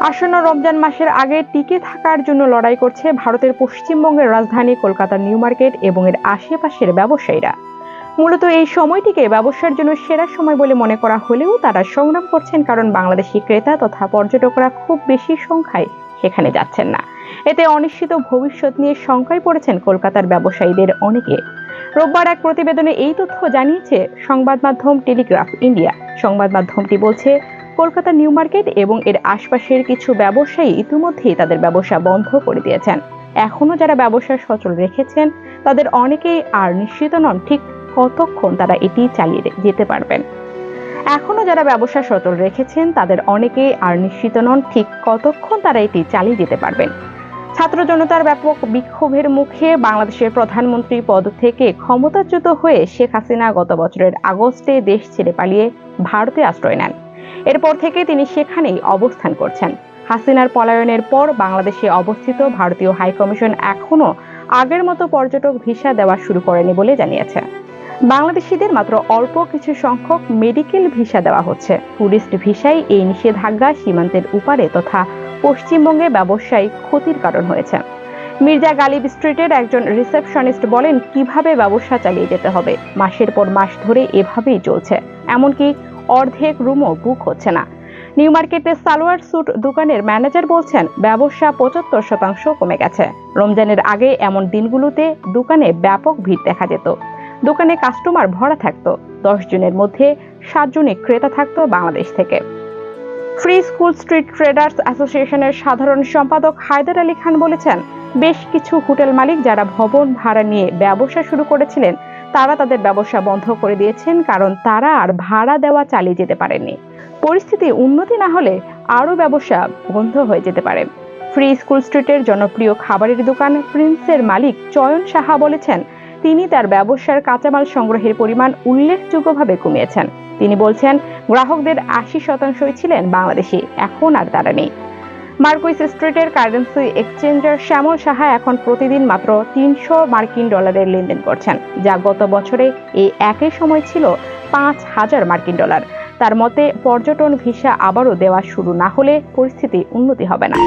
আসন্ন রমজান মাসের আগে টিকে থাকার জন্য লড়াই করছে ভারতের পশ্চিমবঙ্গের রাজধানী কলকাতার নিউ মার্কেট এবং এর আশেপাশের ব্যবসায়ীরা। মূলত এই সময়টিকে ব্যবসার জন্য সেরা সময় বলে মনে করা হলেও তারা সংগ্রাম করছেন কারণ বাংলাদেশি ক্রেতা তথা পর্যটকরা খুব বেশি সংখ্যায় সেখানে যাচ্ছেন না। এতে অনিশ্চিত ভবিষ্যৎ নিয়ে শঙ্কায় পড়েছেন কলকাতার ব্যবসায়ীদের অনেকে। রোববার এক প্রতিবেদনে এই তথ্য জানিয়েছে সংবাদ মাধ্যম টেলিগ্রাফ ইন্ডিয়া। সংবাদ মাধ্যমটি বলছে কলকাতা নিউ মার্কেট এবং এর আশপাশের কিছু ব্যবসায়ী ইতিমধ্যেই তাদের ব্যবসা বন্ধ করে দিয়েছেন। এখনও যারা ব্যবসা সচল রেখেছেন, তাদের অনেকেই আর নিশ্চিত নন ঠিক কতক্ষণ তারা এটি চালিয়ে যেতে পারবেন। এখনও যারা ব্যবসা সচল রেখেছেন, তাদের অনেকেই আর নিশ্চিত নন ঠিক কতক্ষণ তারা এটি চালিয়ে যেতে পারবেন। ছাত্র জনতার ব্যাপক বিক্ষোভের মুখে বাংলাদেশের প্রধানমন্ত্রী পদ থেকে ক্ষমতাচ্যুত হয়ে শেখ হাসিনা গত বছরের আগস্টে দেশ ছেড়ে পালিয়ে ভারতে আশ্রয় নেন। এরপর থেকে তিনি সেখানেই অবস্থান করছেন। হাসিনার পলায়নের পর বাংলাদেশে অবস্থিত ভারতীয় হাইকমিশন এখনও আগের মতো পর্যটক ভিসা দেওয়া শুরু করেনি বলে জানিয়েছে। বাংলাদেশিদের মাত্র অল্প কিছু সংখ্যক মেডিকেল ভিসা দেওয়া হচ্ছে। টুরিস্ট ভিসায় এই নিষেধাজ্ঞা সীমান্তের উপারে তথা পশ্চিমবঙ্গে ব্যবসায়ী ক্ষতির কারণ হয়েছে। মির্জা গালিব স্ট্রিটের একজন রিসেপশনিস্ট বলেন, কীভাবে ব্যবসা চালিয়ে যেতে হবে? মাসের পর মাস ধরে এভাবেই চলছে। এমনকি অর্ধেক রুমও বুক হচ্ছে না। নিউ মার্কেটে সালোয়ার স্যুট দোকানের ম্যানেজার বলছেন, ব্যবসা পঁচাত্তর শতাংশ কমে গেছে। রমজানের আগে এমন দিনগুলোতে দোকানে ব্যাপক ভিড় দেখা যেত। দোকানে কাস্টমার ভরা থাকতো। দশ জনের মধ্যে সাতজনই ক্রেতা থাকতো বাংলাদেশ থেকে। ফ্রি স্কুল স্ট্রিট ট্রেডার্স অ্যাসোসিয়েশনের সাধারণ সম্পাদক হায়দার আলী খান বলেছেন, বেশ কিছু হোটেল মালিক যারা ভবন ভাড়া নিয়ে ব্যবসা শুরু করেছিলেন তারা তাদের ব্যবসা বন্ধ করে দিয়েছেন কারণ তারা আর ভাড়া দেওয়া চালিয়ে যেতে পারেননি। পরিস্থিতি উন্নতি না হলে আরও ব্যবসা বন্ধ হয়ে যেতে পারে। ফ্রি স্কুল স্ট্রিটের জনপ্রিয় খাবারের দোকান প্রিন্সের মালিক চয়ন সাহা বলেছেন, তিনি তার ব্যবসার কাঁচামাল সংগ্রহের পরিমাণ উল্লেখযোগ্যভাবে কমিয়েছেন। তিনি বলছেন, গ্রাহকদের আশি শতাংশই ছিলেন বাংলাদেশি, এখন আর তারা নেই। মার্কুইস স্ট্রিটের কারেন্সি এক্সচেঞ্জার শ্যামল সাহা এখন প্রতিদিন মাত্র তিনশো মার্কিন ডলারের লেনদেন করছেন, যা গত বছরে এই একই সময় ছিল পাঁচ হাজার মার্কিন ডলার। তার মতে, পর্যটন ভিসা আবারও দেওয়া শুরু না হলে পরিস্থিতি উন্নতি হবে না।